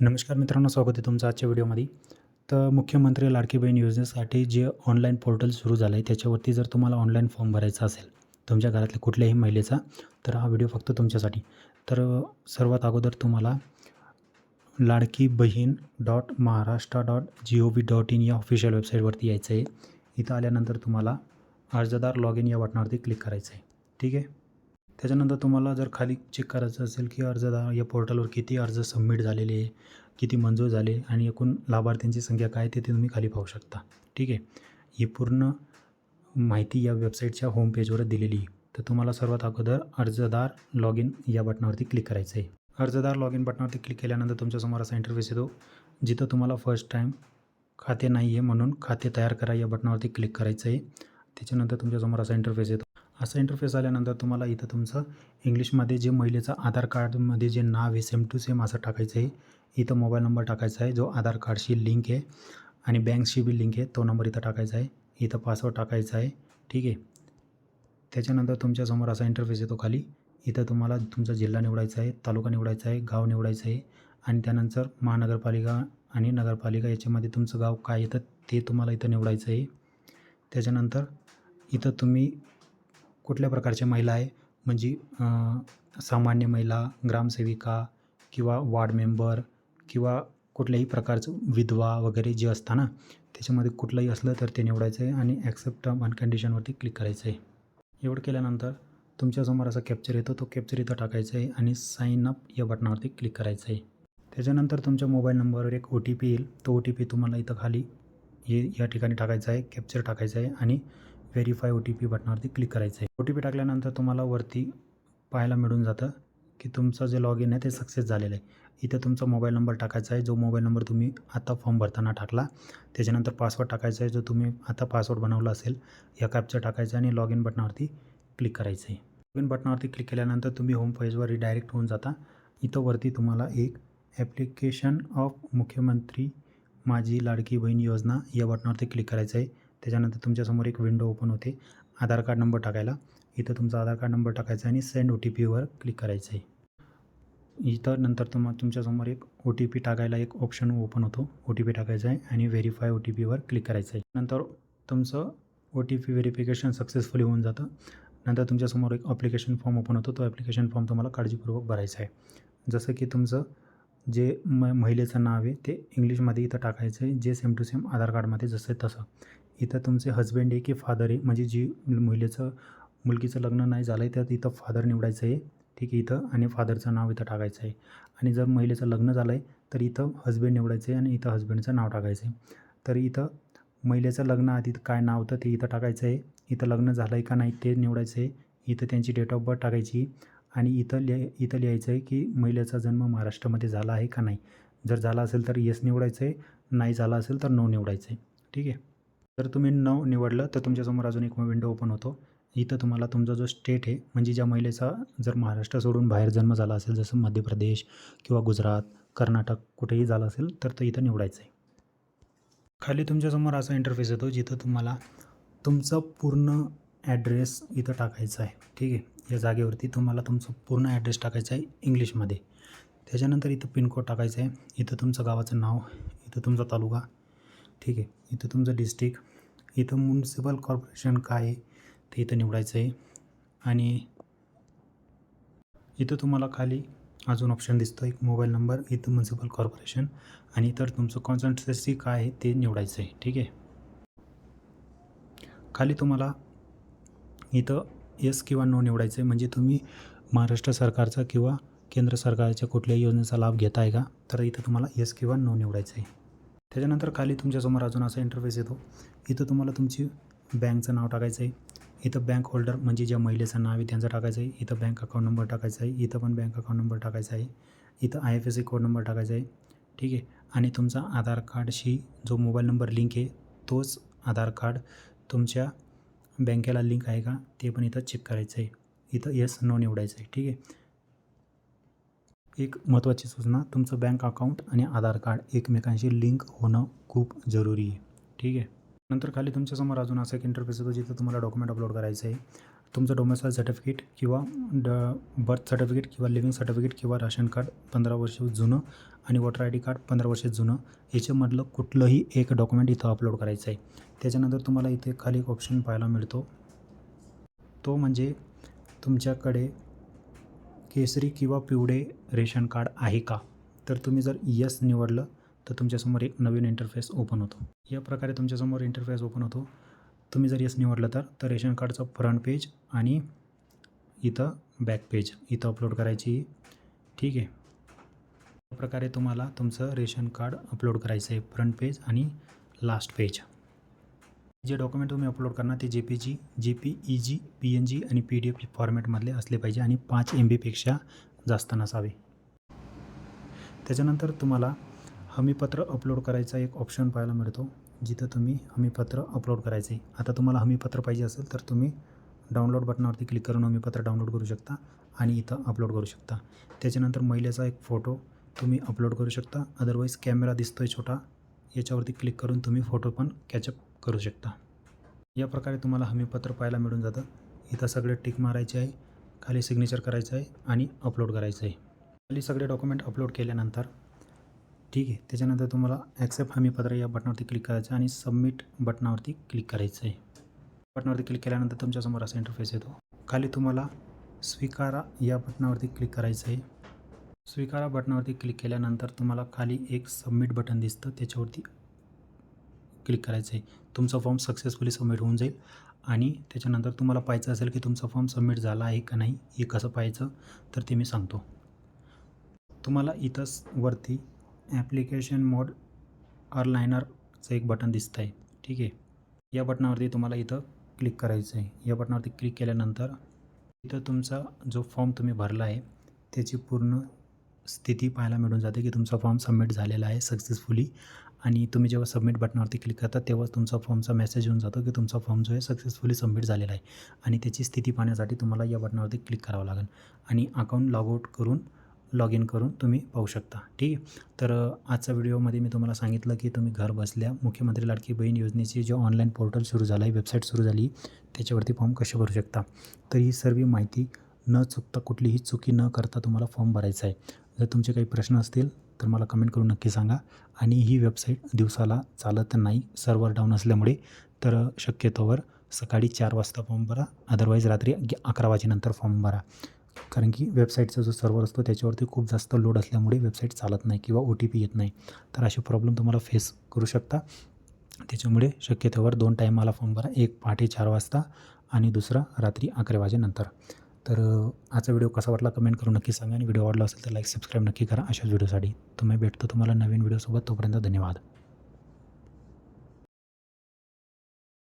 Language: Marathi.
नमस्कार मित्रांनो स्वागत आहे तुमचं आजच्या व्हिडिओमध्ये. तर मुख्यमंत्री लाडकी बहीण योजनेसाठी जे ऑनलाईन पोर्टल सुरू झालं आहे त्याच्यावरती जर तुम्हाला ऑनलाईन फॉर्म भरायचा असेल तुमच्या घरातल्या कुठल्याही महिलेचा तर हा व्हिडिओ फक्त तुमच्यासाठी. तर सर्वात अगोदर तुम्हाला Ladki Bahin dot Maharashtra dot G O V dot in या ऑफिशियल वेबसाईटवरती यायचं आहे इथं आल्यानंतर तुम्हाला अर्जदार लॉग इन या बटनावरती क्लिक करायचं आहे ठीक आहे? त्याच्यानंतर तुम्हाला जर खाली चेक करायचं असेल की अर्जदार या पोर्टलवर किती अर्ज सबमिट झालेले आहे किती मंजूर झाले आणि एकूण लाभार्थ्यांची संख्या काय ते तुम्ही खाली पाहू शकता. ठीक आहे? ही पूर्ण माहिती या वेबसाईटच्या होम पेजवर दिलेली आहे. तर तुम्हाला सर्वात अगोदर अर्जदार लॉग इन या बटनावरती क्लिक करायचं आहे अर्जदार लॉग इन बटनावरती क्लिक केल्यानंतर तुमच्यासमोर असा इंटरफेस येतो जिथं तुम्हाला फर्स्ट टाईम खाते नाही आहे म्हणून खाते तयार करा या बटनावरती क्लिक करायचं आहे त्याच्यानंतर तुमच्यासमोर असा इंटरफेस येतो. असा इंटरफेस आल्यानंतर तुम्हाला इथं तुमचं इंग्लिशमध्ये जे महिलेचं आधार कार्डमध्ये जे नाव आहे सेम टू सेम असं टाकायचं आहे. इथं मोबाईल नंबर टाकायचा आहे जो आधार कार्डशी लिंक आहे. आणि बँकशी बी लिंक आहे तो नंबर इथं टाकायचा आहे. इथं पासवर्ड टाकायचा आहे ठीक आहे. त्याच्यानंतर तुमच्यासमोर असा इंटरफेस येतो खाली. इथं तुम्हाला तुमचा जिल्हा निवडायचा आहे तालुका निवडायचा आहे गाव निवडायचं आहे. आणि त्यानंतर महानगरपालिका आणि नगरपालिका याच्यामध्ये तुमचं गाव काय येतं ते तुम्हाला इथं निवडायचं आहे. त्याच्यानंतर इथं तुम्ही कुठल्या प्रकारच्या महिला आहे? म्हणजे सामान्य महिला ग्रामसेविका किंवा वार्ड मेंबर किंवा कुठल्याही प्रकारचं विधवा वगैरे जे असतं ना त्याच्यामध्ये कुठलंही असलं तर ते निवडायचं आहे आणि ॲक्सेप्ट टर्म अँड कंडिशनवरती क्लिक करायचं आहे. एवढं केल्यानंतर तुमच्यासमोर असा कॅप्चर येतो तो कॅप्चर इथं टाकायचा आहे आणि साईन अप या बटनावरती क्लिक करायचं आहे. त्याच्यानंतर तुमच्या मोबाईल नंबरवर एक ओ टी पी येईल. तो ओ टी पी तुम्हाला इथं खाली हे या ठिकाणी टाकायचा आहे कॅप्चर टाकायचं आहे आणि व्हेरीफाय ओ टी पी बटनावरती क्लिक करायचं आहे. ओ टी पी टाकल्यानंतर तुम्हाला वरती पाहायला मिळून जातं की तुमचं जे लॉग इन आहे ते सक्सेस झालेलं आहे. इथं तुमचा मोबाईल नंबर टाकायचा आहे. जो मोबाईल नंबर तुम्ही आता फॉर्म भरताना टाकला त्याच्यानंतर पासवर्ड टाकायचा आहे. जो तुम्ही आता पासवर्ड बनवला असेल या कॅपचा टाकायचं आहे आणि लॉग इन बटनावरती क्लिक करायचं आहे. लॉग इन बटनावरती क्लिक केल्यानंतर तुम्ही होम पेजवर रिडायरेक्ट होऊन जाता. इथं वरती तुम्हाला एक ॲप्लिकेशन ऑफ मुख्यमंत्री माझी लाडकी बहीण योजना या बटनावरती क्लिक करायचं आहे. त्याच्यानंतर तुमच्यासमोर एक विंडो ओपन होते. आधार कार्ड नंबर टाकायला. इथं तुमचा आधार कार्ड नंबर टाकायचा आहे आणि सेंड ओ टी पीवर क्लिक करायचं आहे. इथं नंतर तुम तुमच्यासमोर एक ओ टी पी टाकायला एक ऑप्शन ओपन होतो. ओ टी पी टाकायचा आहे आणि व्हेरीफाय ओ टी पीवर क्लिक करायचं आहे. नंतर तुमचं O T P verification successfully होऊन जातं. नंतर तुमच्यासमोर एक ॲप्लिकेशन फॉर्म ओपन होतो. तो ॲप्लिकेशन फॉर्म तुम्हाला काळजीपूर्वक भरायचा आहे. जसं की तुमचं जे म महिलेचं नाव आहे ते इंग्लिशमध्ये इथं टाकायचं आहे जे सेम टू सेम आधार कार्डमध्ये जसं आहे तसं. इथं तुमचे हजबंड आहे की फादर आहे म्हणजे जी महिलेचं मुलगीचं लग्न नाही झालं आहे तर इथं फादर निवडायचं आहे. ठीक आहे इथं आणि फादरचं नाव इथं टाकायचं आहे. आणि जर महिलेचं लग्न झालं आहे तर इथं हजबंड निवडायचं आहे आणि इथं हजबंडचं नाव टाकायचं आहे. तर इथं महिलेचं लग्न आधी काय नाव होतं ते इथं टाकायचं आहे. इथं लग्न झालं आहे का नाही ते निवडायचं आहे. इथं त्यांची डेट ऑफ बर्थ टाकायची. आणि इथं लिहाय इथं लिहायचं आहे की महिलेचा जन्म महाराष्ट्रामध्ये झाला आहे का नाही? जर झाला असेल तर येस निवडायचं आहे नाही झाला असेल तर नो निवडायचं आहे ठीक आहे? जर तुम्ही नो निवडलं तर तुमच्यासमोर अजून एक विंडो ओपन होतो. इथं तुम्हाला तुमचा जो स्टेट आहे म्हणजे ज्या महिलेचा जर महाराष्ट्र सोडून बाहेर जन्म झाला असेल जसं मध्य प्रदेश किंवा गुजरात कर्नाटक कुठेही झाला असेल तर तो इथं निवडायचं आहे खाली तुमच्यासमोर असा इंटरफेस येतो जिथं तुम्हाला तुमचा पूर्ण ॲड्रेस इथं टाकायचा आहे. ठीक आहे? या जागेवरती तुम्हाला तुमचं पूर्ण ॲड्रेस टाकायचा आहे इंग्लिशमध्ये. त्याच्यानंतर इथं पिनकोड टाकायचं आहे. इथं तुमचं गावाचं नाव इथं तुमचा तालुका ठीक आहे. इथं तुमचं डिस्ट्रिक्ट इथं म्युन्सिपल कॉर्पोरेशन काय आहे ते इथं निवडायचं आहे. आणि इथं तुम्हाला खाली अजून ऑप्शन दिसतो एक मोबाईल नंबर इथं म्युन्सिपल कॉर्पोरेशन आणि इतर तुमचं कॉन्सन्ट्रेसी काय आहे ते निवडायचं आहे ठीक आहे. खाली तुम्हाला इथं येस किंवा नो निवडायचं आहे म्हणजे तुम्ही महाराष्ट्र सरकारचा किंवा केंद्र सरकारच्या कुठल्याही योजनेचा लाभ घेत आहे का? तर इथं तुम्हाला येस किंवा नो निवडायचं आहे त्याच्यानंतर खाली तुमच्यासमोर अजून असा इंटरफेस येतो. इथं तुम्हाला तुमची बँकचं नाव टाकायचं आहे इथं बँक होल्डर म्हणजे ज्या महिलेचं नाव आहे त्यांचं टाकायचं आहे इथं बँक अकाउंट नंबर टाकायचा आहे इथं पण बँक अकाउंट नंबर टाकायचा आहे इथं I F S C code number टाकायचा आहे ठीक आहे? आणि तुमचा आधार कार्डशी जो मोबाईल नंबर लिंक आहे तोच आधार कार्ड तुमच्या बँकेला लिंक आहे का? ते पण इथं चेक करायचं आहे इथं येस नो निवडायचं आहे ठीक आहे? एक महत्त्वाची सूचना तुमचं बँक अकाउंट आणि आधार कार्ड एकमेकांशी लिंक होणं खूप जरुरी आहे. ठीक आहे? नंतर खाली तुमच्यासमोर अजून असं एक इंटरफेस येतो जिथं तुम्हाला डॉक्युमेंट अपलोड करायचं आहे तुमचं डोमेसाईल सर्टिफिकेट किंवा ड बर्थ सर्टिफिकेट किंवा लिव्हिंग सर्टिफिकेट किंवा राशन कार्ड पंधरा वर्ष जुनं आणि वोटर आय डी कार्ड पंधरा वर्ष जुनं याच्यामधलं कुठलंही एक डॉक्युमेंट इथं अपलोड करायचं आहे. त्याच्यानंतर तुम्हाला इथे खाली एक ऑप्शन पाहायला मिळतो. तो म्हणजे तुमच्याकडे केसरी किंवा पिवळे रेशन कार्ड आहे का? तर तुम्ही जर यस निवडलं तर तुमच्यासमोर एक नवीन इंटरफेस ओपन होतो. या प्रकारे तुमच्यासमोर इंटरफेस ओपन होतो. तुम्ही जर यस निवडलं तर तर रेशन कार्डचं फ्रंट पेज आणि इथं बॅक पेज इथं अपलोड करायची. ठीक आहे? प्रकारे तुम्हाला तुमचं रेशन कार्ड अपलोड करायचं आहे फ्रंट पेज आणि लास्ट पेज जे डॉक्युमेंट तुम्ही अपलोड करणार ते J P G J P E G P N G आणि पी डी एफ फॉर्मॅटमधले असले पाहिजे आणि पाच एम बीपेक्षा जास्त नसावे. त्याच्यानंतर तुम्हाला हमीपत्र अपलोड करायचा एक ऑप्शन पाहायला मिळतो जिथं तुम्ही हमीपत्र अपलोड करायचे आहे. आता तुम्हाला हमीपत्र पाहिजे असेल तर तुम्ही डाउनलोड बटनावरती क्लिक करून हमीपत्र डाउनलोड करू शकता आणि इथं अपलोड करू शकता. त्याच्यानंतर महिलेचा एक फोटो तुम्ही अपलोड करू शकता. अदरवाईज कॅमेरा दिसतो आहे छोटा. याच्यावरती क्लिक करून तुम्ही फोटो पण कॅचअप करू शकता. या प्रकारे तुम्हाला हमीपत्र पाहायला मिळून जातं. इथं सगळे टिक मारायचे आहे. खाली सिग्नेचर करायचं आहे आणि अपलोड करायचं आहे. खाली सगळे डॉक्युमेंट अपलोड केल्यानंतर ठीक आहे त्याच्यानंतर तुम्हाला ॲक्सेप्ट हमीपत्र या बटनावरती क्लिक करायचं आहे आणि सबमिट बटनावरती क्लिक करायचं आहे. बटनावरती क्लिक केल्यानंतर तुमच्यासमोर असा इंटरफेस येतो. खाली तुम्हाला स्वीकारा या बटनावरती क्लिक करायचं आहे. स्वीकारा बटनावरती क्लिक केल्यानंतर तुम्हाला खाली एक सबमिट बटन दिसतं. त्याच्यावरती क्लिक करायचं आहे तुमचा फॉर्म सक्सेसफुली सबमिट होऊन जाईल. आणि त्याच्यानंतर तुम्हाला पाहायचं असेल की तुमचा फॉर्म सबमिट झाला आहे का नाही हे कसं पाहायचं तर ते मी सांगतो. तुम्हाला इथंच वरती ॲप्लिकेशन मोड ऑरलायनरचं एक बटन दिसतं आहे ठीक आहे? या बटनावरती तुम्हाला इथं क्लिक करायचं आहे या बटनावरती क्लिक केल्यानंतर इथं तुमचा जो फॉर्म तुम्ही भरला आहे त्याची पूर्ण स्थिती पाहायला मिळून जाते की तुमचा फॉर्म सबमिट झालेला आहे सक्सेसफुली आणि तुम्ही जेव्हा सबमिट बटनावरती क्लिक करता तेव्हा तुमचा फॉर्मचा मेसेज येऊन जातो की तुमचा फॉर्म जो आहे सक्सेसफुली सबमिट झालेला आहे. आणि त्याची स्थिती पाहण्यासाठी तुम्हाला या बटनावरती क्लिक करावं लागेल. आणि अकाउंट लॉगआउट करून लॉग इन करून तुम्ही पाहू शकता. ठीक आहे? तर आजच्या व्हिडिओमध्ये मी तुम्हाला सांगितलं की तुम्ही घर बसल्या मुख्यमंत्री लाडकी बहीण योजनेची जे ऑनलाईन पोर्टल सुरू झालं आहे वेबसाईट सुरू झाली त्याच्यावरती फॉर्म कसे भरू शकता? तर ही सर्व माहिती न चुकता कुठलीही चुकी न करता तुम्हाला फॉर्म भरायचा आहे. जर तुमचे काही प्रश्न असतील तर मला कमेंट करून नक्की सांगा. आणि ही वेबसाईट दिवसाला चालत नाही सर्व्हर डाऊन असल्यामुळे तर शक्यतोवर सकाळी चार वाजता फॉर्म भरा. अदरवाईज रात्री अकरा वाजेनंतर फॉर्म भरा. कारण की वेबसाईटचा जो सर्व्हर असतो त्याच्यावरती खूप जास्त लोड असल्यामुळे वेबसाईट चालत नाही किंवा ओ टी पी येत नाही. तर असे प्रॉब्लेम तुम्हाला फेस करू शकता. त्याच्यामुळे शक्यतोवर दोन टाईमाला फॉर्म भरा. एक पहाटे चार वाजता आणि दुसरा रात्री अकरा वाजेनंतर. तर आजचा व्हिडिओ कसा वाटला कमेंट करून नक्की सांगा आणि व्हिडिओ आवडला असेल तर लाईक सबस्क्राईब नक्की करा. अशाच व्हिडिओसाठी तुम्ही भेटतो तुम्हाला नवीन व्हिडिओसोबत. तोपर्यंत धन्यवाद.